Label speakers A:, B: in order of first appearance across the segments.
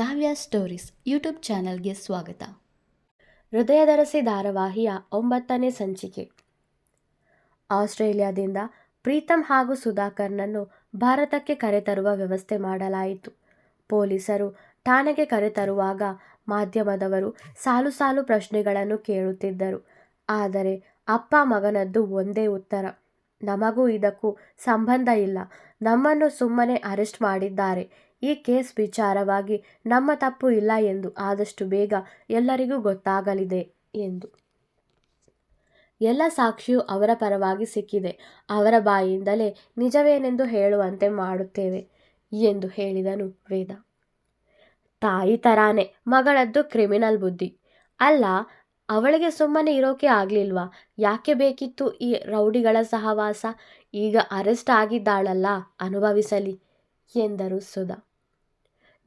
A: ಕಾವ್ಯ stories YouTube ಚಾನಲ್ಗೆ ಸ್ವಾಗತ. ಹೃದಯದರಸಿ ಧಾರಾವಾಹಿಯ ಒಂಬತ್ತನೇ ಸಂಚಿಕೆ. ಆಸ್ಟ್ರೇಲಿಯಾದಿಂದ ಪ್ರೀತಮ್ ಹಾಗೂ ಸುಧಾಕರ್ನನ್ನು ಭಾರತಕ್ಕೆ ಕರೆತರುವ ವ್ಯವಸ್ಥೆ ಮಾಡಲಾಯಿತು. ಪೊಲೀಸರು ಠಾಣೆಗೆ ಕರೆತರುವಾಗ ಮಾಧ್ಯಮದವರು ಸಾಲು ಸಾಲು ಪ್ರಶ್ನೆಗಳನ್ನು ಕೇಳುತ್ತಿದ್ದರು. ಆದರೆ ಅಪ್ಪ ಮಗನದ್ದು ಒಂದೇ ಉತ್ತರ. ನಮಗೂ ಇದಕ್ಕೂ ಸಂಬಂಧ ಇಲ್ಲ. ನಮ್ಮನ್ನು ಸುಮ್ಮನೆ ಅರೆಸ್ಟ್ ಮಾಡಿದ್ದಾರೆ. ಈ ಕೇಸ್ ವಿಚಾರವಾಗಿ ನಮ್ಮ ತಪ್ಪು ಇಲ್ಲ ಎಂದು ಆದಷ್ಟು ಬೇಗ ಎಲ್ಲರಿಗೂ ಗೊತ್ತಾಗಲಿದೆ ಎಂದು. ಎಲ್ಲ ಸಾಕ್ಷಿಯು ಅವರ ಪರವಾಗಿ ಸಿಕ್ಕಿದೆ. ಅವರ ಬಾಯಿಯಿಂದಲೇ ನಿಜವೇನೆಂದು ಹೇಳುವಂತೆ ಮಾಡುತ್ತೇವೆ ಎಂದು ಹೇಳಿದನು ವೇದ. ತಾಯಿ ತರಾನೆ, ಮಗಳದ್ದು ಕ್ರಿಮಿನಲ್ ಬುದ್ಧಿ. ಅಲ್ಲ, ಅವಳಿಗೆ ಸುಮ್ಮನೆ ಇರೋಕೆ ಆಗ್ಲಿಲ್ವಾ? ಯಾಕೆ ಬೇಕಿತ್ತು ಈ ರೌಡಿಗಳ ಸಹವಾಸ? ಈಗ ಅರೆಸ್ಟ್ ಆಗಿದ್ದಾಳಲ್ಲ, ಅನುಭವಿಸಲಿ ಎಂದರು ಸುಧಾ.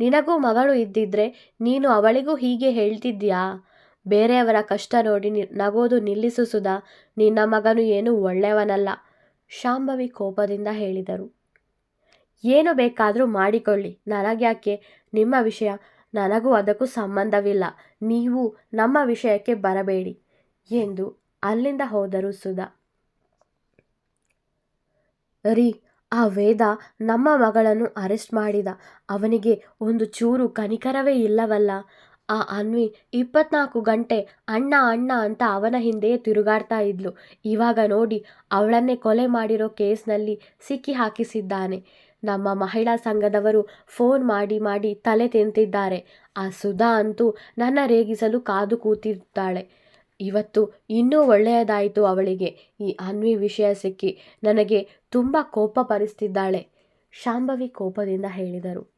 A: ನಿನಗೂ ಮಗಳು ಇದ್ದಿದ್ರೆ ನೀನು ಅವಳಿಗೂ ಹೀಗೆ ಹೇಳ್ತಿದ್ಯಾ? ಬೇರೆಯವರ ಕಷ್ಟ ನೋಡಿ ನಗೋದು ನಿಲ್ಲಿಸು ಸುಧಾ, ನಿನ್ನ ಮಗನು ಏನು ಒಳ್ಳೆಯವನಲ್ಲ, ಶಾಂಭವಿ ಕೋಪದಿಂದ ಹೇಳಿದರು. ಏನು ಬೇಕಾದರೂ ಮಾಡಿಕೊಳ್ಳಿ, ನನಗ್ಯಾಕೆ? ನಿಮ್ಮ ವಿಷಯ, ನನಗೂ ಅದಕ್ಕೂ ಸಂಬಂಧವಿಲ್ಲ, ನೀವು ನಮ್ಮ ವಿಷಯಕ್ಕೆ ಬರಬೇಡಿ, ಎಂದು ಅಲ್ಲಿಂದ ಹೋದರು ಸುಧಾ. ರೀ ಆ ವೇದ ನಮ್ಮ ಮಗಳನ್ನು ಅರೆಸ್ಟ್ ಮಾಡಿದ. ಅವನಿಗೆ ಒಂದು ಚೂರು ಕನಿಕರವೇ ಇಲ್ಲವಲ್ಲ. ಆ ಅನ್ವಿ ಇಪ್ಪತ್ನಾಲ್ಕು ಗಂಟೆ ಅಣ್ಣ ಅಣ್ಣ ಅಂತ ಅವನ ಹಿಂದೆಯೇ ತಿರುಗಾಡ್ತಾ ಇದ್ಲು. ಇವಾಗ ನೋಡಿ ಅವಳನ್ನೇ ಕೊಲೆ ಮಾಡಿರೋ ಕೇಸ್ನಲ್ಲಿ ಸಿಕ್ಕಿ ಹಾಕಿಸಿದ್ದಾನೆ. ನಮ್ಮ ಮಹಿಳಾ ಸಂಘದವರು ಫೋನ್ ಮಾಡಿ ಮಾಡಿ ತಲೆ ತಿಂತಿದ್ದಾರೆ. ಆ ಸುಧಾ ಅಂತೂ ನನ್ನ ರೇಗಿಸಲು ಕಾದು ಕೂತಿದ್ದಾಳೆ. ಇವತ್ತು ಇನ್ನೂ ಒಳ್ಳೆಯದಾಯಿತು ಅವಳಿಗೆ. ಈ ಅನ್ವಿ ವಿಷಯ ಸಿಕ್ಕಿ ನನಗೆ ತುಂಬ ಕೋಪ ಪರಿಸ್ತಿದ್ದಾಳೆ. ಶಾಂಭವಿ ಕೋಪದಿಂದ ಹೇಳಿದರು.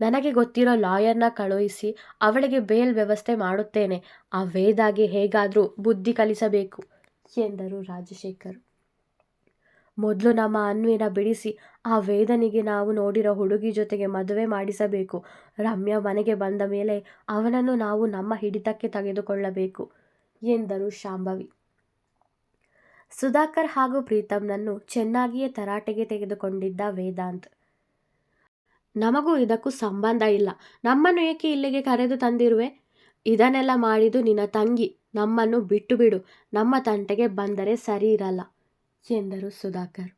A: ನನಗೆ ಗೊತ್ತಿರೋ ಲಾಯರ್ನ ಕಳುಹಿಸಿ ಅವಳಿಗೆ ಬೇಲ್ ವ್ಯವಸ್ಥೆ ಮಾಡುತ್ತೇನೆ. ಆ ವೇದಾಗೆ ಹೇಗಾದರೂ ಬುದ್ಧಿ ಕಲಿಸಬೇಕು ಎಂದರು ರಾಜಶೇಖರ್. ಮೊದಲು ನಮ್ಮ ಅನ್ವಿನ ಬಿಡಿಸಿ ಆ ವೇದನಿಗೆ ನಾವು ನೋಡಿರೋ ಹುಡುಗಿ ಜೊತೆಗೆ ಮದುವೆ ಮಾಡಿಸಬೇಕು. ರಮ್ಯಾ ಮನೆಗೆ ಬಂದ ಮೇಲೆ ಅವನನ್ನು ನಾವು ನಮ್ಮ ಹಿಡಿತಕ್ಕೆ ತೆಗೆದುಕೊಳ್ಳಬೇಕು. ಎಂದರು ಶಾಂಭವಿ. ಸುಧಾಕರ್ ಹಾಗೂ ಪ್ರೀತಮ್ನನ್ನು ಚೆನ್ನಾಗಿಯೇ ತರಾಟೆಗೆ ತೆಗೆದುಕೊಂಡಿದ್ದ ವೇದಾಂತ್. ನಮಗೂ ಇದಕ್ಕೂ ಸಂಬಂಧ ಇಲ್ಲ. ನಮ್ಮನ್ನು ಏಕೆ ಇಲ್ಲಿಗೆ ಕರೆದು ತಂದಿರುವೆ? ಇದನ್ನೆಲ್ಲ ಮಾಡಿದ್ದು ನಿನ್ನ ತಂಗಿ. ನಮ್ಮನ್ನು ಬಿಟ್ಟು ಬಿಡು. ನಮ್ಮ ತಂಟೆಗೆ ಬಂದರೆ ಸರಿ ಇರಲ್ಲ, ಎಂದರು ಸುಧಾಕರ್.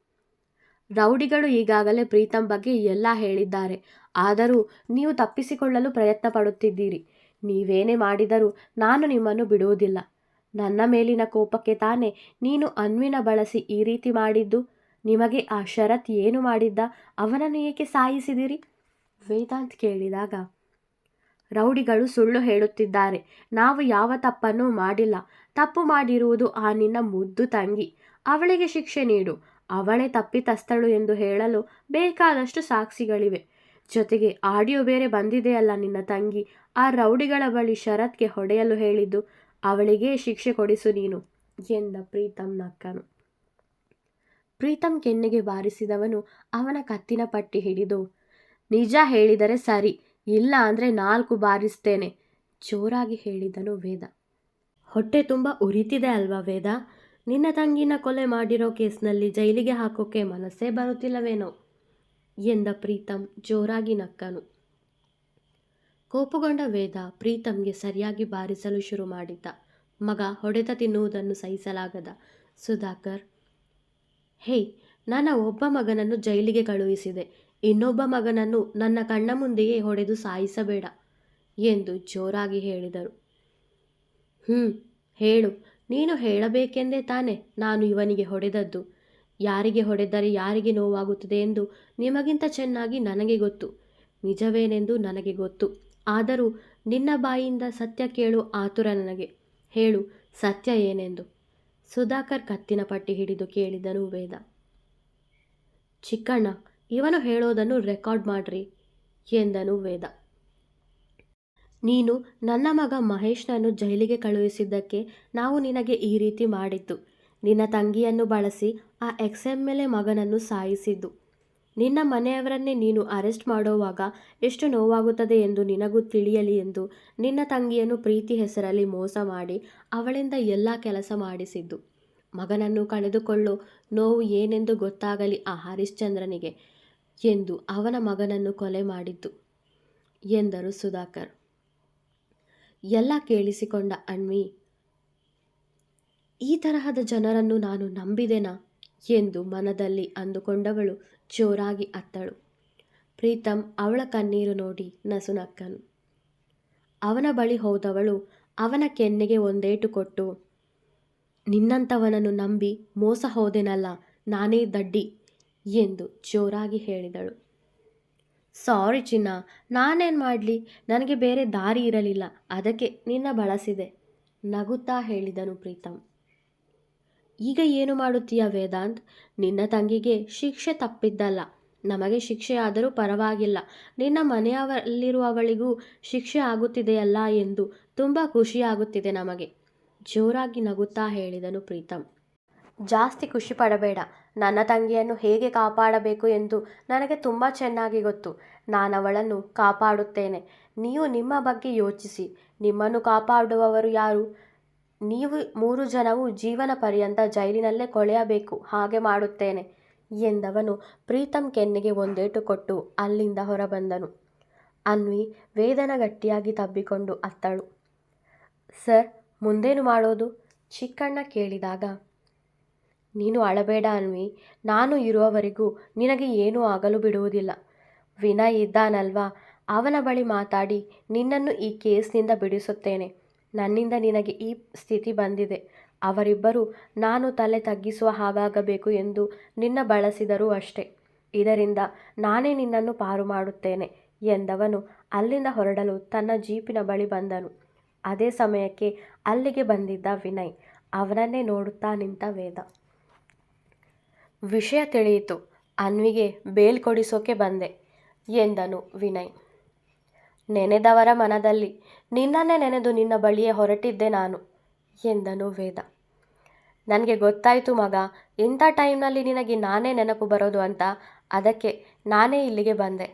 A: ರೌಡಿಗಳು ಈಗಾಗಲೇ ಪ್ರೀತಮ್ ಬಗ್ಗೆ ಎಲ್ಲ ಹೇಳಿದ್ದಾರೆ. ಆದರೂ ನೀವು ತಪ್ಪಿಸಿಕೊಳ್ಳಲು ಪ್ರಯತ್ನ ಪಡುತ್ತಿದ್ದೀರಿ ನೀವೇನೇ ಮಾಡಿದರೂ ನಾನು ನಿಮ್ಮನ್ನು ಬಿಡುವುದಿಲ್ಲ. ನನ್ನ ಮೇಲಿನ ಕೋಪಕ್ಕೆ ತಾನೇ ನೀನು ಅನ್ವಿನ ಬಳಸಿ ಈ ರೀತಿ ಮಾಡಿದ್ದು? ನಿಮಗೆ ಆ ಶರತ್ ಏನು ಮಾಡಿದ್ದ? ಅವನನ್ನು ಏಕೆ ಸಾಯಿಸಿದಿರಿ? ವೇದಾಂತ್ ಕೇಳಿದಾಗ, ರೌಡಿಗಳು ಸುಳ್ಳು ಹೇಳುತ್ತಿದ್ದಾರೆ. ನಾವು ಯಾವ ತಪ್ಪನ್ನೂ ಮಾಡಿಲ್ಲ. ತಪ್ಪು ಮಾಡಿರುವುದು ಆ ನಿನ್ನ ಮುದ್ದು ತಂಗಿ. ಅವಳಿಗೆ ಶಿಕ್ಷೆ ನೀಡು. ಅವಳೇ ತಪ್ಪಿತಸ್ಥಳು ಎಂದು ಹೇಳಲು ಬೇಕಾದಷ್ಟು ಸಾಕ್ಷಿಗಳಿವೆ. ಜೊತೆಗೆ ಆಡಿಯೋ ಬೇರೆ ಬಂದಿದೆಯಲ್ಲ ನಿನ್ನ ತಂಗಿ. ಆ ರೌಡಿಗಳ ಬಳಿ ಶರತ್ಗೆ ಹೊಡೆಯಲು ಹೇಳಿದ್ದು, ಅವಳಿಗೇ ಶಿಕ್ಷೆ ಕೊಡಿಸು ನೀನು ಎಂದ ಪ್ರೀತಮ್ ನಕ್ಕನು. ಪ್ರೀತಮ್ ಕೆನ್ನೆಗೆ ಬಾರಿಸಿದವನು ಅವನ ಕತ್ತಿನ ಪಟ್ಟಿ ಹಿಡಿದು, ನಿಜ ಹೇಳಿದರೆ ಸರಿ, ಇಲ್ಲ ಅಂದರೆ ನಾಲ್ಕು ಬಾರಿಸ್ತೇನೆ ಜೋರಾಗಿ ಹೇಳಿದನು ವೇದ. ಹೊಟ್ಟೆ ತುಂಬ ಉರಿತಿದೆ ಅಲ್ವಾ ವೇದ? ನಿನ್ನ ತಂಗಿನ ಕೊಲೆ ಮಾಡಿರೋ ಕೇಸ್ನಲ್ಲಿ ಜೈಲಿಗೆ ಹಾಕೋಕೆ ಮನಸ್ಸೇ ಬರುತ್ತಿಲ್ಲವೇನೋ ಎಂದ ಪ್ರೀತಮ್ ಜೋರಾಗಿ ನಕ್ಕನು. ಕೋಪಗೊಂಡ ವೇದ ಪ್ರೀತಮ್ಗೆ ಸರಿಯಾಗಿ ಬಾರಿಸಲು ಶುರು ಮಾಡಿದ್ದ. ಮಗ ಹೊಡೆತ ತಿನ್ನುವುದನ್ನು ಸಹಿಸಲಾಗದ. ಸುಧಾಕರ್, ಹೇ, ನನ್ನ ಒಬ್ಬ ಮಗನನ್ನು ಜೈಲಿಗೆ ಕಳುಹಿಸಿದೆ. ಇನ್ನೊಬ್ಬ ಮಗನನ್ನು ನನ್ನ ಕಣ್ಣ ಮುಂದೆಯೇ ಹೊಡೆದು ಸಾಯಿಸಬೇಡ ಎಂದು ಜೋರಾಗಿ ಹೇಳಿದರು. ಹ್ಞೂ ಹೇಳು. ನೀನು ಹೇಳಬೇಕೆಂದೇ ತಾನೆ ನಾನು ಇವನಿಗೆ ಹೊಡೆದದ್ದು. ಯಾರಿಗೆ ಹೊಡೆದರೆ ಯಾರಿಗೆ ನೋವಾಗುತ್ತದೆ ಎಂದು ನಿಮಗಿಂತ ಚೆನ್ನಾಗಿ ನನಗೆ ಗೊತ್ತು. ನಿಜವೇನೆಂದು ನನಗೆ ಗೊತ್ತು. ಆದರೂ ನಿನ್ನ ಬಾಯಿಯಿಂದ ಸತ್ಯ ಕೇಳು ಆತುರ ನನಗೆ. ಹೇಳು, ಸತ್ಯ ಏನೆಂದು? ಸುಧಾಕರ್ ಕತ್ತಿನ ಪಟ್ಟಿ ಹಿಡಿದು ಕೇಳಿದನು ವೇದ. ಚಿಕ್ಕಣ್ಣ, ಇವನು ಹೇಳೋದನ್ನು ರೆಕಾರ್ಡ್ ಮಾಡ್ರಿ ಎಂದನು ವೇದ. ನೀನು ನನ್ನ ಮಗ ಮಹೇಶ್ನನ್ನು ಜೈಲಿಗೆ ಕಳುಹಿಸಿದ್ದಕ್ಕೆ ನಾವು ನಿನಗೆ ಈ ರೀತಿ ಮಾಡಿದ್ದು. ನಿನ್ನ ತಂಗಿಯನ್ನು ಬಳಸಿ ಆ ಎಕ್ಸ್ ಎಂ ಮಗನನ್ನು ಸಾಯಿಸಿದ್ದು. ನಿನ್ನ ಮನೆಯವರನ್ನೇ ನೀನು ಅರೆಸ್ಟ್ ಮಾಡೋವಾಗ ಎಷ್ಟು ನೋವಾಗುತ್ತದೆ ಎಂದು ನಿನಗೂ ತಿಳಿಯಲಿ ಎಂದು ನಿನ್ನ ತಂಗಿಯನ್ನು ಪ್ರೀತಿ ಹೆಸರಲ್ಲಿ ಮೋಸ ಮಾಡಿ ಅವಳಿಂದ ಎಲ್ಲ ಕೆಲಸ ಮಾಡಿಸಿದ್ದು. ಮಗನನ್ನು ಕಳೆದುಕೊಳ್ಳೋ ನೋವು ಏನೆಂದು ಗೊತ್ತಾಗಲಿ ಆ ಹರಿಶ್ಚಂದ್ರನಿಗೆ ಎಂದು ಅವನ ಮಗನನ್ನು ಕೊಲೆ ಮಾಡಿದ್ದು, ಎಂದರು ಸುಧಾಕರ್. ಎಲ್ಲ ಕೇಳಿಸಿಕೊಂಡ ಅಣ್ವಿ ಈ ತರಹದ ಜನರನ್ನು ನಾನು ನಂಬಿದೆನಾ? ಎಂದು ಮನದಲ್ಲಿ ಅಂದುಕೊಂಡವಳು ಜೋರಾಗಿ ಅತ್ತಳು. ಪ್ರೀತಮ್ ಅವಳ ಕಣ್ಣೀರು ನೋಡಿ ನಸುನಕ್ಕನು. ಅವನ ಬಳಿ ಹೋದವಳು ಅವನ ಕೆನ್ನೆಗೆ ಒಂದೇಟು ಕೊಟ್ಟು, ನಿನ್ನಂಥವನನ್ನು ನಂಬಿ ಮೋಸ ಹೋದೆನಲ್ಲ, ನಾನೇ ದಡ್ಡಿ ಎಂದು ಜೋರಾಗಿ ಹೇಳಿದಳು. ಸಾರಿ ಚಿನ್ನ, ನಾನೇನು ಮಾಡಲಿ? ನನಗೆ ಬೇರೆ ದಾರಿ ಇರಲಿಲ್ಲ, ಅದಕ್ಕೆ ನಿನ್ನ ಬಳಸಿದೆ, ನಗುತ್ತಾ ಹೇಳಿದನು ಪ್ರೀತಮ್ ಈಗ ಏನು ಮಾಡುತ್ತೀಯ ವೇದಾಂತ್? ನಿನ್ನ ತಂಗಿಗೆ ಶಿಕ್ಷೆ ತಪ್ಪಿದ್ದಲ್ಲ. ನಮಗೆ ಶಿಕ್ಷೆ ಆದರೂ ಪರವಾಗಿಲ್ಲ. ನಿನ್ನ ಮನೆಯವರಲ್ಲಿರುವವಳಿಗೂ ಶಿಕ್ಷೆ ಆಗುತ್ತಿದೆಯಲ್ಲ ಎಂದು ತುಂಬ ಖುಷಿಯಾಗುತ್ತಿದೆ ನಮಗೆ. ಜೋರಾಗಿ ನಗುತ್ತಾ ಹೇಳಿದನು ಪ್ರೀತಮ್ ಜಾಸ್ತಿ ಖುಷಿ ಪಡಬೇಡ. ನನ್ನ ತಂಗಿಯನ್ನು ಹೇಗೆ ಕಾಪಾಡಬೇಕು ಎಂದು ನನಗೆ ತುಂಬ ಚೆನ್ನಾಗಿ ಗೊತ್ತು. ನಾನವಳನ್ನು ಕಾಪಾಡುತ್ತೇನೆ. ನೀವು ನಿಮ್ಮ ಬಗ್ಗೆ ಯೋಚಿಸಿ. ನಿಮ್ಮನ್ನು ಕಾಪಾಡುವವರು ಯಾರು? ನೀವು ಮೂರು ಜನವು ಜೀವನ ಪರ್ಯಂತ ಜೈಲಿನಲ್ಲೇ ಕೊಳೆಯಬೇಕು, ಹಾಗೆ ಮಾಡುತ್ತೇನೆ, ಎಂದವನು ಪ್ರೀತಮ್ ಕೆನ್ನೆಗೆ ಒಂದೇಟು ಕೊಟ್ಟು ಅಲ್ಲಿಂದ ಹೊರಬಂದನು. ಅನ್ವಿ ವೇದನ ಗಟ್ಟಿಯಾಗಿ ತಬ್ಬಿಕೊಂಡು ಅತ್ತಳು. ಸರ್, ಮುಂದೇನು ಮಾಡೋದು? ಚಿಕ್ಕಣ್ಣ ಕೇಳಿದಾಗ, ನೀನು ಅಳಬೇಡ ಅನ್ವಿ, ನಾನು ಇರುವವರೆಗೂ ನಿನಗೆ ಏನೂ ಆಗಲು ಬಿಡುವುದಿಲ್ಲ. ವಿನಯ್ ಇದ್ದಾನಲ್ವಾ? ಅವನ ಬಳಿ ಮಾತಾಡಿ, ನಿನ್ನನ್ನು ಈ ಕೇಸ್ನಿಂದ ಬಿಡಿಸುತ್ತೇನೆ. ನನ್ನಿಂದ ನಿನಗೆ ಈ ಸ್ಥಿತಿ ಬಂದಿದೆ. ಅವರಿಬ್ಬರು ನಾನು ತಲೆ ತಗ್ಗಿಸುವ ಹಾಗಾಗಬೇಕು ಎಂದು ನಿನ್ನ ಬಳಸಿದರೂ ಅಷ್ಟೆ. ಇದರಿಂದ ನಾನೇ ನಿನ್ನನ್ನು ಪಾರು ಮಾಡುತ್ತೇನೆ ಎಂದವನು ಅಲ್ಲಿಂದ ಹೊರಡಲು ತನ್ನ ಜೀಪಿನ ಬಳಿ ಬಂದನು. ಅದೇ ಸಮಯಕ್ಕೆ ಅಲ್ಲಿಗೆ ಬಂದಿದ್ದ ವಿನಯ್, ಅವನನ್ನೇ ನೋಡುತ್ತಾ ನಿಂತ ವೇದ. ವಿಷಯ ತಿಳಿಯಿತು. ಅನ್ವಿಗೆ ಬೇಲ್ ಕೊಡಿಸೋಕೆ ಬಂದೆ ಎಂದನು ವಿನಯ್. ನೆನೆದವರ ಮನದಲ್ಲಿ, ನಿನ್ನನ್ನೇ ನೆನೆದು ನಿನ್ನ ಬಳಿಯೇ ಹೊರಟಿದ್ದೆ ನಾನು, ಎಂದನು ವೇದ. ನನಗೆ ಗೊತ್ತಾಯಿತು ಮಗ, ಇಂಥ ಟೈಮ್ನಲ್ಲಿ ನಿನಗೆ ನಾನೇ ನೆನಪು ಬರೋದು ಅಂತ, ಅದಕ್ಕೆ ನಾನೇ ಇಲ್ಲಿಗೆ ಬಂದೆ,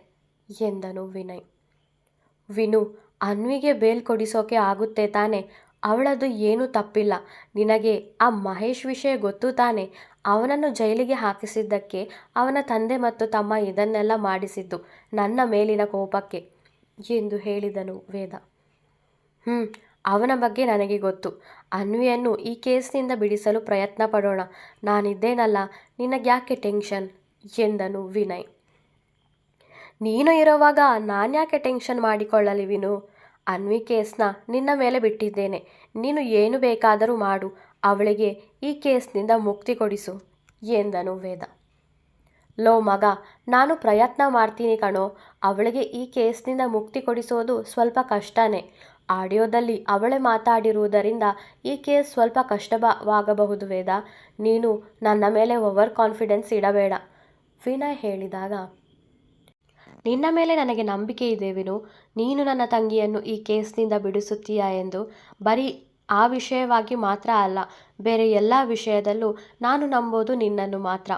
A: ಎಂದನು ವಿನಯ್. ವಿನು, ಅನ್ವಿಗೆ ಬೇಲ್ ಕೊಡಿಸೋಕೆ ಆಗುತ್ತೆ ತಾನೆ ಅವಳದು ಏನೂ ತಪ್ಪಿಲ್ಲ, ನಿನಗೆ ಆ ಮಹೇಶ್ ವಿಷಯ ಗೊತ್ತು ತಾನೆ, ಅವನನ್ನು ಜೈಲಿಗೆ ಹಾಕಿಸಿದ್ದಕ್ಕೆ ಅವನ ತಂದೆ ಮತ್ತು ತಮ್ಮ ಇದನ್ನೆಲ್ಲ ಮಾಡಿಸಿದ್ದು ನನ್ನ ಮೇಲಿನ ಕೋಪಕ್ಕೆ. ಎಂದು ಹೇಳಿದನು ವೇದ. ಹ್ಞೂ ಅವನ ಬಗ್ಗೆ ನನಗೆ ಗೊತ್ತು. ಅನ್ವಿಯನ್ನು ಈ ಕೇಸ್ನಿಂದ ಬಿಡಿಸಲು ಪ್ರಯತ್ನ ಪಡೋಣ. ನಾನಿದ್ದೇನಲ್ಲ, ನಿನಗ್ಯಾಕೆ ಟೆನ್ಷನ್? ಎಂದನು ವಿನಯ್. ನೀನು ಇರುವಾಗ ನಾನ್ಯಾಕೆ ಟೆನ್ಷನ್ ಮಾಡಿಕೊಳ್ಳಲಿ ವಿನು? ಅನ್ವಿ ಕೇಸ್ನ ನಿನ್ನ ಮೇಲೆ ಬಿಟ್ಟಿದ್ದೇನೆ. ನೀನು ಏನು ಬೇಕಾದರೂ ಮಾಡು. ಅವಳಿಗೆ ಈ ಕೇಸ್ನಿಂದ ಮುಕ್ತಿ ಕೊಡಿಸು, ಎಂದನು ವೇದ. ಲೋ ಮಗ, ನಾನು ಪ್ರಯತ್ನ ಮಾಡ್ತೀನಿ ಕಣೋ. ಅವಳಿಗೆ ಈ ಕೇಸ್ನಿಂದ ಮುಕ್ತಿ ಕೊಡಿಸೋದು ಸ್ವಲ್ಪ ಕಷ್ಟನೇ. ಆಡಿಯೋದಲ್ಲಿ ಅವಳೇ ಮಾತಾಡಿರುವುದರಿಂದ ಈ ಕೇಸ್ ಸ್ವಲ್ಪ ಕಷ್ಟವಾಗಬಹುದು ವೇದ. ನೀನು ನನ್ನ ಮೇಲೆ ಓವರ್ ಕಾನ್ಫಿಡೆನ್ಸ್ ಇಡಬೇಡ. ವಿನಯ್ ಹೇಳಿದಾಗ, ನಿನ್ನ ಮೇಲೆ ನನಗೆ ನಂಬಿಕೆ ಇದೆ ವಿನು. ನೀನು ನನ್ನ ತಂಗಿಯನ್ನು ಈ ಕೇಸ್ನಿಂದ ಬಿಡಿಸುತ್ತೀಯಾ ಎಂದು. ಬರೀ ಆ ವಿಷಯವಾಗಿ ಮಾತ್ರ ಅಲ್ಲ, ಬೇರೆ ಎಲ್ಲ ವಿಷಯದಲ್ಲೂ ನಾನು ನಂಬೋದು ನಿನ್ನನ್ನು ಮಾತ್ರ.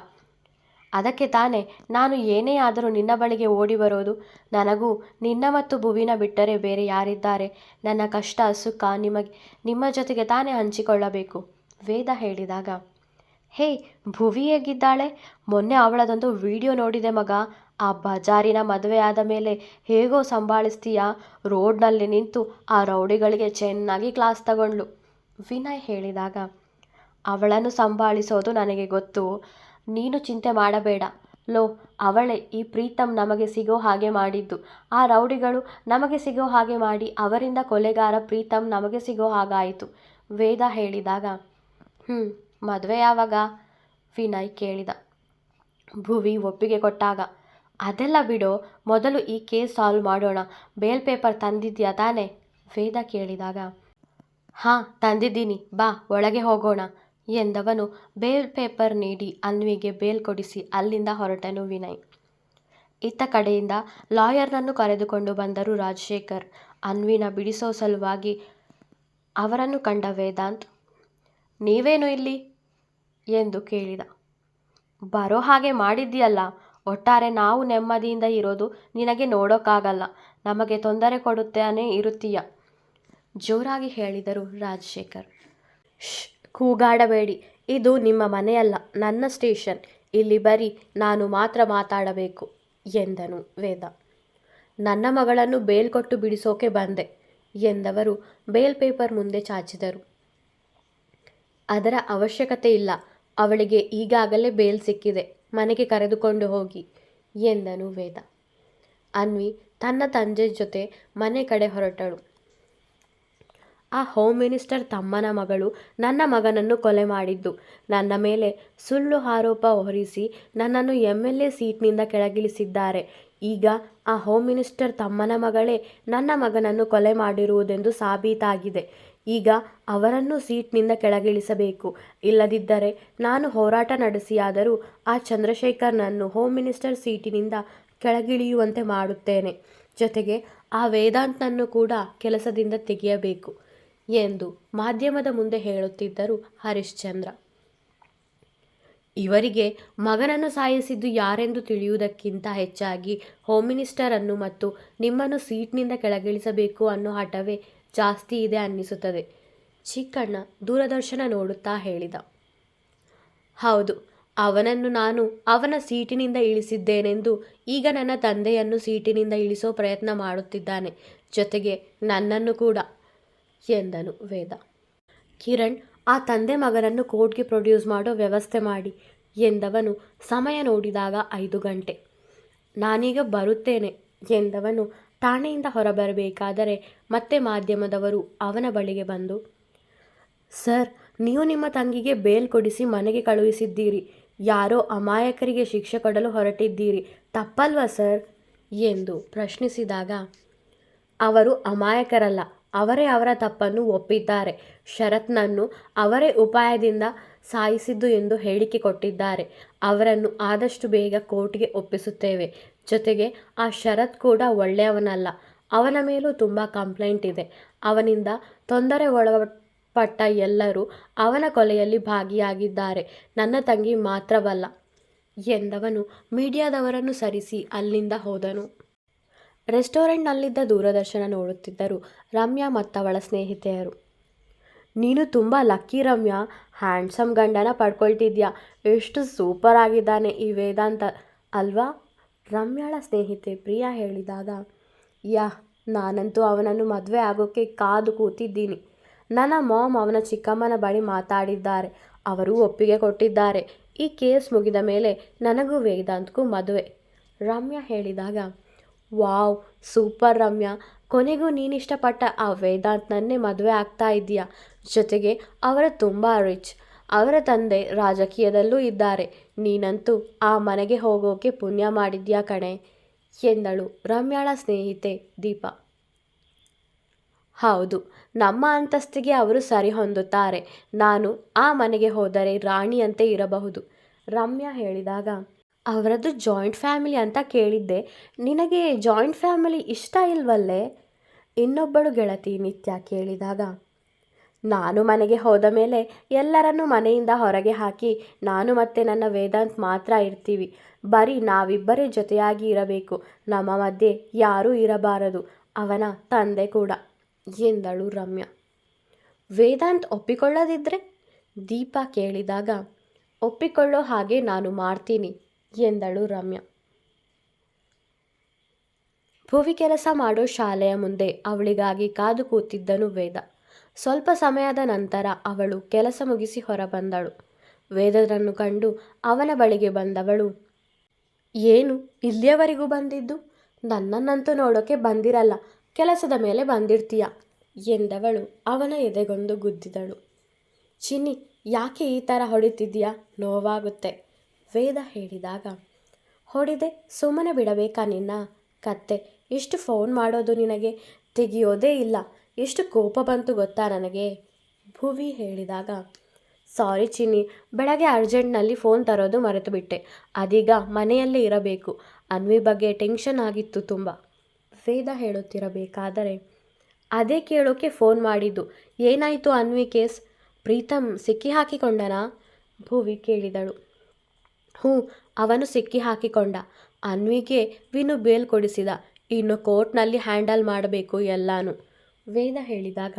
A: ಅದಕ್ಕೆ ತಾನೇ ನಾನು ಏನೇ ಆದರೂ ನಿನ್ನ ಬಳಿಗೆ ಓಡಿ ಬರೋದು. ನನಗೂ ನಿನ್ನ ಮತ್ತು ಭುವಿನ ಬಿಟ್ಟರೆ ಬೇರೆ ಯಾರಿದ್ದಾರೆ? ನನ್ನ ಕಷ್ಟ, ಸುಖ ನಿಮಗೆ, ನಿಮ್ಮ ಜೊತೆಗೆ ತಾನೇ ಹಂಚಿಕೊಳ್ಳಬೇಕು. ವೇದ ಹೇಳಿದಾಗ, ಹೇ, ಭುವಿ ಹೇಗಿದ್ದಾಳೆ? ಮೊನ್ನೆ ಅವಳದೊಂದು ವಿಡಿಯೋ ನೋಡಿದೆ ಮಗ. ಆ ಬಜಾರಿನ ಮದುವೆ ಆದ ಮೇಲೆ ಹೇಗೋ ಸಂಭಾಳಿಸ್ತೀಯಾ? ರೋಡ್ನಲ್ಲಿ ನಿಂತು ಆ ರೌಡಿಗಳಿಗೆ ಚೆನ್ನಾಗಿ ಕ್ಲಾಸ್ ತಗೊಂಡ್ಳು. ವಿನಯ್ ಹೇಳಿದಾಗ, ಅವಳನ್ನು ಸಂಭಾಳಿಸೋದು ನನಗೆ ಗೊತ್ತು. ನೀನು ಚಿಂತೆ ಮಾಡಬೇಡ. ಲೋ, ಅವಳೇ ಈ ಪ್ರೀತಮ್ ನಮಗೆ ಸಿಗೋ ಹಾಗೆ ಮಾಡಿದ್ದು. ಆ ರೌಡಿಗಳು ನಮಗೆ ಸಿಗೋ ಹಾಗೆ ಮಾಡಿ ಅವರಿಂದ ಕೊಲೆಗಾರ ಪ್ರೀತಮ್ ನಮಗೆ ಸಿಗೋ ಹಾಗಾಯಿತು. ವೇದ ಹೇಳಿದಾಗ ಹ್ಞೂ ಮದುವೆ ಯಾವಾಗ? ವಿನಯ್ ಕೇಳಿದ. ಭುವಿ ಒಪ್ಪಿಗೆ ಕೊಟ್ಟಾಗ, ಅದೆಲ್ಲ ಬಿಡೋ, ಮೊದಲು ಈ ಕೇಸ್ ಸಾಲ್ವ್ ಮಾಡೋಣ. ಬೇಲ್ ಪೇಪರ್ ತಂದಿದ್ಯಾ ತಾನೇ? ವೇದ ಕೇಳಿದಾಗ, ಹಾಂ, ತಂದಿದ್ದೀನಿ. ಬಾ, ಒಳಗೆ ಹೋಗೋಣ. ಎಂದವನು ಬೇಲ್ ಪೇಪರ್ ನೀಡಿ ಅನ್ವಿಗೆ ಬೇಲ್ ಕೊಡಿಸಿ ಅಲ್ಲಿಂದ ಹೊರಟನು ವಿನಯ್. ಇತ್ತ ಕಡೆಯಿಂದ ಲಾಯರ್ನನ್ನು ಕರೆದುಕೊಂಡು ಬಂದರು ರಾಜಶೇಖರ್. ಅನ್ವಿನ ಬಿಡಿಸೋ ಸಲುವಾಗಿ ಅವರನ್ನು ಕಂಡ ವೇದಾಂತ್, ನೀವೇನು ಇಲ್ಲಿ? ಎಂದು ಕೇಳಿದ. ಬರೋ ಹಾಗೆ ಮಾಡಿದ್ದೀಯಲ್ಲ. ಒಟ್ಟಾರೆ ನಾವು ನೆಮ್ಮದಿಯಿಂದ ಇರೋದು ನಿನಗೆ ನೋಡೋಕ್ಕಾಗಲ್ಲ ನಮಗೆ ತೊಂದರೆ ಕೊಡುತ್ತಾನೆ ಇರುತ್ತೀಯ, ಜೋರಾಗಿ ಹೇಳಿದರು ರಾಜಶೇಖರ್. ಶ್ ಕೂಗಾಡಬೇಡಿ. ಇದು ನಿಮ್ಮ ಮನೆಯಲ್ಲ, ನನ್ನ ಸ್ಟೇಷನ್. ಇಲ್ಲಿ ಬರೀ ನಾನು ಮಾತ್ರ ಮಾತಾಡಬೇಕು, ಎಂದನು ವೇದ. ನನ್ನ ಮಗಳನ್ನು ಬೇಲ್ ಕೊಟ್ಟು ಬಿಡಿಸೋಕೆ ಬಂದೆ, ಎಂದವರು ಬೇಲ್ ಪೇಪರ್ ಮುಂದೆ ಚಾಚಿದರು. ಅದರ ಅವಶ್ಯಕತೆ ಇಲ್ಲ, ಅವಳಿಗೆ ಈಗಾಗಲೇ ಬೇಲ್ ಸಿಕ್ಕಿದೆ, ಮನೆಗೆ ಕರೆದುಕೊಂಡು ಹೋಗಿ, ಎಂದನು ವೇದ. ಅನ್ವಿ ತನ್ನ ತಂಜೆ ಜೊತೆ ಮನೆ ಕಡೆ ಹೊರಟಳು. ಆ ಹೋಮ್ ಮಿನಿಸ್ಟರ್ ತಮ್ಮನ ಮಗಳು ನನ್ನ ಮಗನನ್ನು ಕೊಲೆ ಮಾಡಿದ್ದು. ನನ್ನ ಮೇಲೆ ಸುಳ್ಳು ಆರೋಪ ಹೊರಿಸಿ ನನ್ನನ್ನು ಎಂ ಎಲ್ ಎ ಸೀಟ್ನಿಂದ ಕೆಳಗಿಳಿಸಿದ್ದಾರೆ. ಈಗ ಆ ಹೋಮ್ ಮಿನಿಸ್ಟರ್ ತಮ್ಮನ ಮಗಳೇ ನನ್ನ ಮಗನನ್ನು ಕೊಲೆ ಮಾಡಿರುವುದೆಂದು ಸಾಬೀತಾಗಿದೆ. ಈಗ ಅವರನ್ನು ಸೀಟ್ನಿಂದ ಕೆಳಗಿಳಿಸಬೇಕು. ಇಲ್ಲದಿದ್ದರೆ ನಾನು ಹೋರಾಟ ನಡೆಸಿಯಾದರೂ ಆ ಚಂದ್ರಶೇಖರ್ನನ್ನು ಹೋಮ್ ಮಿನಿಸ್ಟರ್ ಸೀಟಿನಿಂದ ಕೆಳಗಿಳಿಯುವಂತೆ ಮಾಡುತ್ತೇನೆ. ಜೊತೆಗೆ ಆ ವೇದಾಂತನನ್ನು ಕೂಡ ಕೆಲಸದಿಂದ ತೆಗೆಯಬೇಕು. ಎಂದು ಮಾಧ್ಯಮದ ಮುಂದೆ ಹೇಳುತ್ತಿದ್ದರು ಹರಿಶ್ಚಂದ್ರ. ಇವರಿಗೆ ಮಗನನ್ನು ಸಾಯಿಸಿದ್ದು ಯಾರೆಂದು ತಿಳಿಯುವುದಕ್ಕಿಂತ ಹೆಚ್ಚಾಗಿ ಹೋಮ್ ಮಿನಿಸ್ಟರನ್ನು ಮತ್ತು ನಿಮ್ಮನ್ನು ಸೀಟ್ನಿಂದ ಕೆಳಗಿಳಿಸಬೇಕು ಅನ್ನೋ ಹಠವೇ ಜಾಸ್ತಿ ಇದೆ ಅನ್ನಿಸುತ್ತದೆ, ಚಿಕ್ಕಣ್ಣ ದೂರದರ್ಶನ ನೋಡುತ್ತಾ ಹೇಳಿದ. ಹೌದು, ಅವನನ್ನು ನಾನು ಅವನ ಸೀಟಿನಿಂದ ಇಳಿಸಿದ್ದೇನೆಂದು ಈಗ ನನ್ನ ತಂದೆಯನ್ನು ಸೀಟಿನಿಂದ ಇಳಿಸೋ ಪ್ರಯತ್ನ ಮಾಡುತ್ತಿದ್ದಾನೆ, ಜೊತೆಗೆ ನನ್ನನ್ನು ಕೂಡ. ಎಂದನು ವೇದ. ಕಿರಣ್, ಆ ತಂದೆ ಮಗನನ್ನು ಕೋರ್ಟ್ಗೆ ಪ್ರೊಡ್ಯೂಸ್ ಮಾಡೋ ವ್ಯವಸ್ಥೆ ಮಾಡಿ ಎಂದವನು ಸಮಯ ನೋಡಿದಾಗ ಐದು ಗಂಟೆ. ನಾನೀಗ ಬರುತ್ತೇನೆ ಎಂದವನು ಠಾಣೆಯಿಂದ ಹೊರಬರಬೇಕಾದರೆ ಮತ್ತೆ ಮಾಧ್ಯಮದವರು ಅವನ ಬಳಿಗೆ ಬಂದು, ಸರ್, ನೀವು ನಿಮ್ಮ ತಂಗಿಗೆ ಬೇಲ್ ಕೊಡಿಸಿ ಮನೆಗೆ ಕಳುಹಿಸಿದ್ದೀರಿ. ಯಾರೋ ಅಮಾಯಕರಿಗೆ ಶಿಕ್ಷೆ ಕೊಡಲು ಹೊರಟಿದ್ದೀರಿ. ತಪ್ಪಲ್ವಾ, ಸರ್? ಎಂದು ಪ್ರಶ್ನಿಸಿದಾಗ, ಅವರು ಅಮಾಯಕರಲ್ಲ ಅವರೇ ಅವರ ತಪ್ಪನ್ನು ಒಪ್ಪಿದ್ದಾರೆ. ಶರತ್ನನ್ನು ಅವರೇ ಉಪಾಯದಿಂದ ಸಾಯಿಸಿದ್ದು ಎಂದು ಹೇಳಿಕೆ ಕೊಟ್ಟಿದ್ದಾರೆ. ಅವರನ್ನು ಆದಷ್ಟು ಬೇಗ ಕೋರ್ಟ್ಗೆ ಒಪ್ಪಿಸುತ್ತೇವೆ. ಜೊತೆಗೆ ಆ ಶರತ್ ಕೂಡ ಒಳ್ಳೆಯವನಲ್ಲ. ಅವನ ಮೇಲೂ ತುಂಬ ಕಂಪ್ಲೇಂಟ್ ಇದೆ. ಅವನಿಂದ ತೊಂದರೆ ಒಳಪಟ್ಟ ಎಲ್ಲರೂ ಅವನ ಕೊಲೆಯಲ್ಲಿ ಭಾಗಿಯಾಗಿದ್ದಾರೆ. ನನ್ನ ತಂಗಿ ಮಾತ್ರವಲ್ಲ ಎಂದವನು ಮೀಡಿಯಾದವರನ್ನು ಸರಿಸಿ ಅಲ್ಲಿಂದ ಹೋದನು. ರೆಸ್ಟೋರೆಂಟ್ನಲ್ಲಿದ್ದ ದೂರದರ್ಶನ ನೋಡುತ್ತಿದ್ದರು ರಮ್ಯಾ ಮತ್ತವಳ ಸ್ನೇಹಿತೆಯರು. ನೀನು ತುಂಬ ಲಕ್ಕಿ ರಮ್ಯಾ, ಹ್ಯಾಂಡ್ಸಮ್ ಗಂಡನ ಪಡ್ಕೊಳ್ತಿದ್ಯಾ? ಎಷ್ಟು ಸೂಪರ್ ಆಗಿದ್ದಾನೆ ಈ ವೇದಾಂತ. ಅಲ್ವಾ? ರಮ್ಯಾಳ ಸ್ನೇಹಿತೆ ಪ್ರಿಯಾ ಹೇಳಿದಾಗ, ಯಾ, ನಾನಂತೂ ಅವನನ್ನು ಮದುವೆ ಆಗೋಕ್ಕೆ ಕಾದು ಕೂತಿದ್ದೀನಿ. ನನ್ನ ಮಾಮ್ ಅವನ ಚಿಕ್ಕಮ್ಮನ ಬಳಿ ಮಾತಾಡಿದ್ದಾರೆ. ಅವರು ಒಪ್ಪಿಗೆ ಕೊಟ್ಟಿದ್ದಾರೆ. ಈ ಕೇಸ್ ಮುಗಿದ ಮೇಲೆ ನನಗೂ ವೇದಾಂತ್ಗೂ ಮದುವೆ. ರಮ್ಯಾ ಹೇಳಿದಾಗ ವಾವ್, ಸೂಪರ್ ರಮ್ಯಾ. ಕೊನೆಗೂ ನೀನಿಷ್ಟಪಟ್ಟ ಆ ವೇದಾಂತ್ನನ್ನೇ ಮದುವೆ ಆಗ್ತಾ ಇದೆಯಾ ಜೊತೆಗೆ ಅವರ ತುಂಬ ರಿಚ್. ಅವರ ತಂದೆ ರಾಜಕೀಯದಲ್ಲೂ ಇದ್ದಾರೆ. ನೀನಂತೂ ಆ ಮನೆಗೆ ಹೋಗೋಕೆ ಪುಣ್ಯ ಮಾಡಿದ್ಯಾ ಕಣೆ? ಎಂದಳು ರಮ್ಯಾಳ ಸ್ನೇಹಿತೆ ದೀಪ. ಹೌದು, ನಮ್ಮ ಅಂತಸ್ತಿಗೆ ಅವರು ಸರಿ ಹೊಂದುತ್ತಾರೆ. ನಾನು ಆ ಮನೆಗೆ ಹೋದರೆ ರಾಣಿಯಂತೆ ಇರಬಹುದು. ರಮ್ಯಾ ಹೇಳಿದಾಗ ಅವರದ್ದು ಜಾಯಿಂಟ್ ಫ್ಯಾಮಿಲಿ ಅಂತ ಕೇಳಿದ್ದೆ. ನಿನಗೆ ಜಾಯಿಂಟ್ ಫ್ಯಾಮಿಲಿ ಇಷ್ಟ ಇಲ್ವಲ್ಲೇ? ಇನ್ನೊಬ್ಬಳು ಗೆಳತಿ ನಿತ್ಯ ಕೇಳಿದಾಗ, ನಾನು ಮನೆಗೆ ಹೋದ ಮೇಲೆ ಎಲ್ಲರನ್ನೂ ಮನೆಯಿಂದ ಹೊರಗೆ ಹಾಕಿ ನಾನು ಮತ್ತೆ ನನ್ನ ವೇದಾಂತ್ ಮಾತ್ರ ಇರ್ತೀವಿ. ಬರೀ ನಾವಿಬ್ಬರೇ ಜೊತೆಯಾಗಿ ಇರಬೇಕು. ನಮ್ಮ ಮಧ್ಯೆ ಯಾರೂ ಇರಬಾರದು. ಅವನ ತಂದೆ ಕೂಡ, ಎಂದಳು ರಮ್ಯ. ವೇದಾಂತ್ ಒಪ್ಪಿಕೊಳ್ಳದಿದ್ದರೆ ದೀಪ ಕೇಳಿದಾಗ, ಒಪ್ಪಿಕೊಳ್ಳೋ ಹಾಗೆ ನಾನು ಮಾಡ್ತೀನಿ. ಎಂದಳು ರಮ್ಯ. ಭುವಿ ಕೆಲಸ ಮಾಡೋ ಶಾಲೆಯ ಮುಂದೆ ಅವಳಿಗಾಗಿ ಕಾದು ಕೂತಿದ್ದನು ವೇದ. ಸ್ವಲ್ಪ ಸಮಯದ ನಂತರ ಅವಳು ಕೆಲಸ ಮುಗಿಸಿ ಹೊರಬಂದಳು. ವೇದರನ್ನು ಕಂಡು ಅವನ ಬಳಿಗೆ ಬಂದವಳು, ಏನು, ಇಲ್ಲಿಯವರೆಗೂ ಬಂದಿದ್ದು? ನನ್ನನ್ನಂತೂ ನೋಡೋಕೆ ಬಂದಿರಲ್ಲ, ಕೆಲಸದ ಮೇಲೆ ಬಂದಿರ್ತೀಯ, ಎಂದವಳು ಅವನ ಎದೆಗೊಂದು ಗುದ್ದಿದಳು. ಚಿನ್ನಿ, ಯಾಕೆ ಈ ಥರ ಹೊಡಿತಿದ್ದೀಯಾ? ನೋವಾಗುತ್ತೆ. ವೇದ ಹೇಳಿದಾಗ, ಹೊಡಿದೆ, ಸುಮ್ಮನೆ ಬಿಡಬೇಕಾ ನಿನ್ನ? ಕತ್ತೆ ಎಷ್ಟು ಫೋನ್ ಮಾಡೋದು ನಿನಗೆ ತೆಗಿಯೋದೇ ಇಲ್ಲ. ಎಷ್ಟು ಕೋಪ ಬಂತು ಗೊತ್ತಾ ನನಗೆ? ಭುವಿ ಹೇಳಿದಾಗ, ಸಾರಿ ಚಿನ್ನಿ, ಬೆಳಗ್ಗೆ ಅರ್ಜೆಂಟ್ನಲ್ಲಿ ಫೋನ್ ತರೋದು ಮರೆತು ಬಿಟ್ಟೆ ಅದೀಗ ಮನೆಯಲ್ಲೇ ಇರಬೇಕು. ಅನ್ವಿ ಬಗ್ಗೆ ಟೆನ್ಷನ್ ಆಗಿತ್ತು ತುಂಬ. ವೇದ ಹೇಳುತ್ತಿರಬೇಕಾದರೆ, ಅದೇ ಕೇಳೋಕೆ ಫೋನ್ ಮಾಡಿದ್ದು. ಏನಾಯಿತು ಅನ್ವಿ ಕೇಸ್? ಪ್ರೀತಮ್ ಸಿಕ್ಕಿ ಹಾಕಿಕೊಂಡನಾ? ಭುವಿ ಕೇಳಿದಳು ಹ್ಞೂ, ಅವನು ಸಿಕ್ಕಿ ಹಾಕಿಕೊಂಡ ಅನ್ವಿಗೆ ವಿನು ಬೇಲ್ ಕೊಡಿಸಿದ. ಇನ್ನು ಕೋರ್ಟ್ನಲ್ಲಿ ಹ್ಯಾಂಡಲ್ ಮಾಡಬೇಕು ಎಲ್ಲಾನು. ವೇದ ಹೇಳಿದಾಗ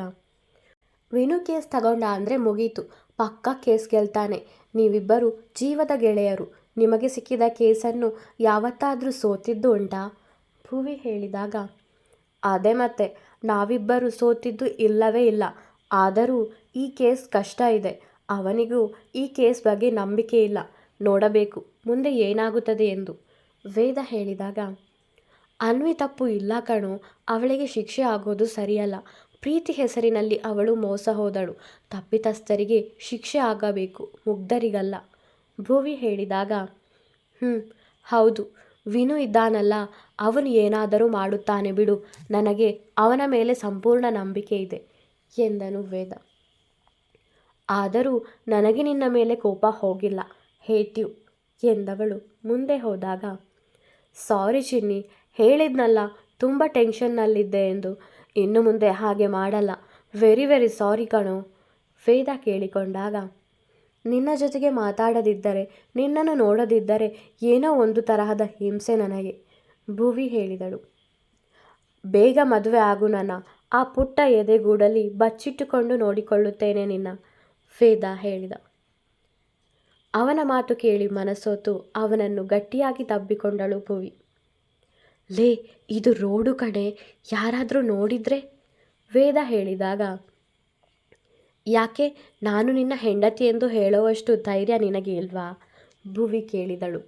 A: ವಿನು ಕೇಸ್ ತಗೊಂಡ ಅಂದರೆ ಮುಗೀತು. ಪಕ್ಕ ಕೇಸ್ ಗೆಲ್ತಾನೆ. ನೀವಿಬ್ಬರು ಜೀವದ ಗೆಳೆಯರು. ನಿಮಗೆ ಸಿಕ್ಕಿದ ಕೇಸನ್ನು ಯಾವತ್ತಾದರೂ ಸೋತಿದ್ದು ಉಂಟಾ? ಭುವಿ ಹೇಳಿದಾಗ, ಅದೇ ಮತ್ತೆ. ನಾವಿಬ್ಬರು ಸೋತಿದ್ದು ಇಲ್ಲವೇ ಇಲ್ಲ. ಆದರೂ ಈ ಕೇಸ್ ಕಷ್ಟ ಇದೆ. ಅವನಿಗೂ ಈ ಕೇಸ್ ಬಗ್ಗೆ ನಂಬಿಕೆ ಇಲ್ಲ. ನೋಡಬೇಕು, ಮುಂದೆ ಏನಾಗುತ್ತದೆ ಎಂದು. ವೇದ ಹೇಳಿದಾಗ, ಅನ್ವಿ ತಪ್ಪು ಇಲ್ಲ ಕಣು, ಅವಳಿಗೆ ಶಿಕ್ಷೆ ಆಗೋದು ಸರಿಯಲ್ಲ. ಪ್ರೀತಿ ಹೆಸರಿನಲ್ಲಿ ಅವಳು ಮೋಸ ಹೋದಳು. ತಪ್ಪಿತಸ್ಥರಿಗೆ ಶಿಕ್ಷೆ ಆಗಬೇಕು, ಮುಗ್ಧರಿಗಲ್ಲ. ಭುವಿ ಹೇಳಿದಾಗ ಹ್ಞೂ ಹೌದು, ವಿನು ಇದ್ದಾನಲ್ಲ, ಅವನು ಏನಾದರೂ ಮಾಡುತ್ತಾನೆ ಬಿಡು, ನನಗೆ ಅವನ ಮೇಲೆ ಸಂಪೂರ್ಣ ನಂಬಿಕೆ ಇದೆ, ಎಂದನು ವೇದ. ಆದರೂ ನನಗೆ ನಿನ್ನ ಮೇಲೆ ಕೋಪ ಹೋಗಿಲ್ಲ. ಹೇಟ್ಯು ಎಂದವಳು. ಮುಂದೆ ಹೋದಾಗ, ಸಾರಿ ಚಿನ್ನಿ, ಹೇಳಿದ್ನಲ್ಲ, ತುಂಬ ಟೆನ್ಷನ್ನಲ್ಲಿದ್ದೆ ಎಂದು. ಇನ್ನು ಮುಂದೆ ಹಾಗೆ ಮಾಡಲ್ಲ. ವೆರಿ ವೆರಿ ಸಾರಿ ಕಣೋ. ವೇದ ಕೇಳಿಕೊಂಡಾಗ, ನಿನ್ನ ಜೊತೆಗೆ ಮಾತಾಡದಿದ್ದರೆ, ನಿನ್ನನ್ನು ನೋಡದಿದ್ದರೆ ಏನೋ ಒಂದು ತರಹದ ಹಿಂಸೆ ನನಗೆ, ಭುವಿ ಹೇಳಿದಳು. ಬೇಗ ಮದುವೆ ಆಗು ನನ್ನ. ಆ ಪುಟ್ಟ ಎದೆಗೂಡಲ್ಲಿ ಬಚ್ಚಿಟ್ಟುಕೊಂಡು ನೋಡಿಕೊಳ್ಳುತ್ತೇನೆ ನಿನ್ನ, ವೇದ ಹೇಳಿದ. ಅವನ ಮಾತು ಕೇಳಿ ಮನಸೋತು ಅವನನ್ನು ಗಟ್ಟಿಯಾಗಿ ತಬ್ಬಿಕೊಂಡಳು ಭುವಿ. ಲೇ, ಇದು ರೋಡು ಕಡೆ ಯಾರಾದರೂ ನೋಡಿದ್ರೆ? ವೇದ ಹೇಳಿದಾಗ, ಯಾಕೆ ನಾನು ನಿನ್ನ ಹೆಂಡತಿ ಎಂದು ಹೇಳುವಷ್ಟು ಧೈರ್ಯ ನಿನಗೆ ಇಲ್ವಾ? ಭುವಿ ಕೇಳಿದಳು.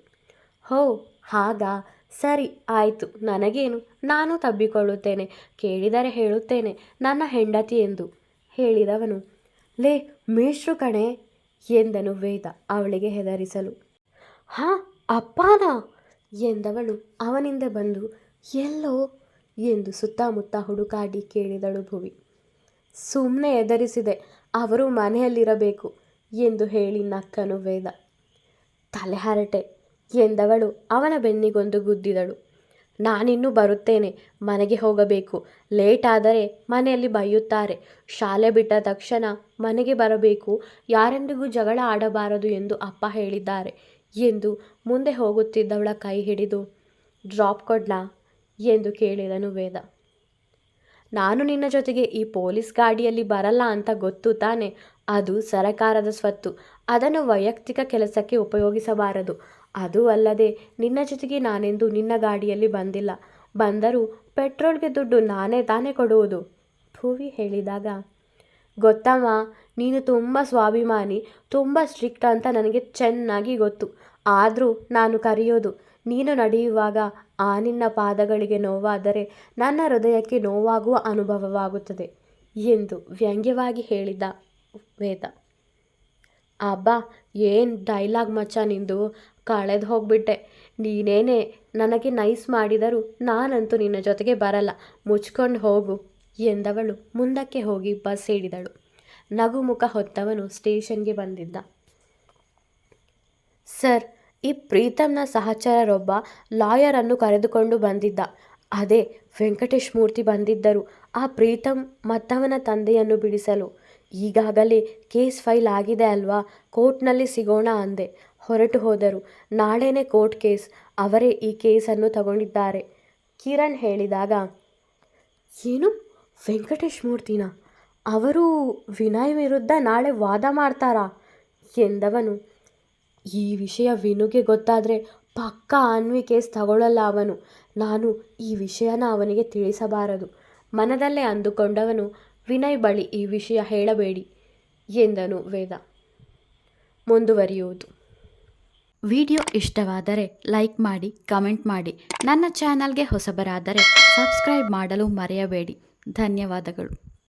A: ಹೋ, ಹಾಗಾ? ಸರಿ, ಆಯಿತು. ನನಗೇನು? ನಾನು ತಬ್ಬಿಕೊಳ್ಳುತ್ತೇನೆ. ಕೇಳಿದರೆ ಹೇಳುತ್ತೇನೆ, ನನ್ನ ಹೆಂಡತಿ ಎಂದು ಹೇಳಿದವನು. ಲೇ ಮೇಷ್ರು ಕಣೆ. ಎಂದನು ವೇದ ಅವಳಿಗೆ ಹೆದರಿಸಲು. ಹಾ, ಅಪ್ಪಾನ? ಎಂದವಳು ಅವನಿಂದ ಬಂದು, ಎಲ್ಲೋ? ಎಂದು ಸುತ್ತಮುತ್ತ ಹುಡುಕಾಡಿ ಕೇಳಿದಳು ಭುವಿ. ಸುಮ್ಮನೆ ಎದರಿಸಿದೆ ಅವರು ಮನೆಯಲ್ಲಿರಬೇಕು ಎಂದು ಹೇಳಿ ನಕ್ಕನು ವೇದ. ತಲೆಹರಟೆ ಎಂದವಳು ಅವನ ಬೆನ್ನಿಗೊಂದು ಗುದ್ದಿದಳು. ನಾನಿನ್ನೂ ಬರುತ್ತೇನೆ, ಮನೆಗೆ ಹೋಗಬೇಕು. ಲೇಟ್ ಆದರೆ ಮನೆಯಲ್ಲಿ ಬೈಯುತ್ತಾರೆ. ಶಾಲೆ ಬಿಟ್ಟ ತಕ್ಷಣ ಮನೆಗೆ ಬರಬೇಕು. ಯಾರೊಂದಿಗೂ ಜಗಳ ಆಡಬಾರದು ಎಂದು ಅಪ್ಪ ಹೇಳಿದ್ದಾರೆ ಎಂದು ಮುಂದೆ ಹೋಗುತ್ತಿದ್ದವಳ ಕೈ ಹಿಡಿದು, ಡ್ರಾಪ್ ಕೊಡ್ಲಾ? ಎಂದು ಕೇಳಿದನು ವೇದ. ನಾನು ನಿನ್ನ ಜೊತೆಗೆ ಈ ಪೊಲೀಸ್ ಗಾಡಿಯಲ್ಲಿ ಬರಲ್ಲ ಅಂತ ಗೊತ್ತು ತಾನೆ. ಅದು ಸರಕಾರದ ಸ್ವತ್ತು. ಅದನ್ನು ವೈಯಕ್ತಿಕ ಕೆಲಸಕ್ಕೆ ಉಪಯೋಗಿಸಬಾರದು. ಅದು ಅಲ್ಲದೆ ನಿನ್ನ ಜೊತೆಗೆ ನಾನೆಂದು ನಿನ್ನ ಗಾಡಿಯಲ್ಲಿ ಬಂದಿಲ್ಲ. ಬಂದರೂ ಪೆಟ್ರೋಲ್ಗೆ ದುಡ್ಡು ನಾನೇ ತಾನೇ ಕೊಡುವುದು. ಭೂವಿ ಹೇಳಿದಾಗ, ಗೊತ್ತಮ್ಮ, ನೀನು ತುಂಬ ಸ್ವಾಭಿಮಾನಿ, ತುಂಬ ಸ್ಟ್ರಿಕ್ಟ್ ಅಂತ ನನಗೆ ಚೆನ್ನಾಗಿ ಗೊತ್ತು. ಆದರೂ ನಾನು ಕರೆಯೋದು, ನೀನು ನಡೆಯುವಾಗ ಆ ನಿನ್ನ ಪಾದಗಳಿಗೆ ನೋವಾದರೆ ನನ್ನ ಹೃದಯಕ್ಕೆ ನೋವಾಗುವ ಅನುಭವವಾಗುತ್ತದೆ ಎಂದು ವ್ಯಂಗ್ಯವಾಗಿ ಹೇಳಿದ ವೇದ. ಅಬ್ಬಾ, ಏನು ಡೈಲಾಗ್ ಮಚ್ಚ ನಿಂದು? ಕಳೆದು ಹೋಗ್ಬಿಟ್ಟೆ. ನೀನೇನೇ ನನಗೆ ನೈಸ್ ಮಾಡಿದರೂ ನಾನಂತೂ ನಿನ್ನ ಜೊತೆಗೆ ಬರಲ್ಲ. ಮುಚ್ಕೊಂಡು ಹೋಗು ಎಂದವಳು ಮುಂದಕ್ಕೆ ಹೋಗಿ ಬಸ್ ಹಿಡಿದಳು ನಗುಮುಖ ಹೊತ್ತವನು ಸ್ಟೇಷನ್ಗೆ ಬಂದಿದ್ದ. ಸರ್, ಈ ಪ್ರೀತಮ್ನ ಸಹಚರರೊಬ್ಬ ಲಾಯರನ್ನು ಕರೆದುಕೊಂಡು ಬಂದಿದ್ದ. ಅದೇ ವೆಂಕಟೇಶ್ ಮೂರ್ತಿ ಬಂದಿದ್ದರು. ಆ ಪ್ರೀತಮ್ ಮತ್ತವನ ತಂದೆಯನ್ನು ಬಿಡಿಸಲು ಈಗಾಗಲೇ ಕೇಸ್ ಫೈಲ್ ಆಗಿದೆ ಅಲ್ವಾ? ಕೋರ್ಟ್ನಲ್ಲಿ ಸಿಗೋಣ ಅಂದೆ. ಹೊರಟು ಹೋದರು. ನಾಳೆನೇ ಕೋರ್ಟ್ ಕೇಸ್. ಅವರೇ ಈ ಕೇಸನ್ನು ತಗೊಂಡಿದ್ದಾರೆ. ಕಿರಣ್ ಹೇಳಿದಾಗ, ಏನು? ವೆಂಕಟೇಶ್ ಮೂರ್ತಿನ? ಅವರು ವಿನಯ್ ವಿರುದ್ಧ ನಾಳೆ ವಾದ ಮಾಡ್ತಾರಾ? ಎಂದವನು. ಈ ವಿಷಯ ವಿನುಗೆ ಗೊತ್ತಾದರೆ ಪಕ್ಕ ಅನ್ವಿ ಕೇಸ್ ತಗೊಳ್ಳಲ್ಲ ಅವನು. ನಾನು ಈ ವಿಷಯನ ಅವನಿಗೆ ತಿಳಿಸಬಾರದು. ಮನದಲ್ಲೇ ಅಂದುಕೊಂಡವನು ವಿನಯ್ ಬಳಿ ಈ ವಿಷಯ ಹೇಳಬೇಡಿ, ಎಂದನು ವೇದ. ಮುಂದುವರಿಯುವುದು.
B: ವಿಡಿಯೋ ಇಷ್ಟವಾದರೆ ಲೈಕ್ ಮಾಡಿ, ಕಮೆಂಟ್ ಮಾಡಿ. ನನ್ನ ಚಾನಲ್ಗೆ ಹೊಸಬರಾದರೆ ಸಬ್ಸ್ಕ್ರೈಬ್ ಮಾಡಲು ಮರೆಯಬೇಡಿ. ಧನ್ಯವಾದಗಳು.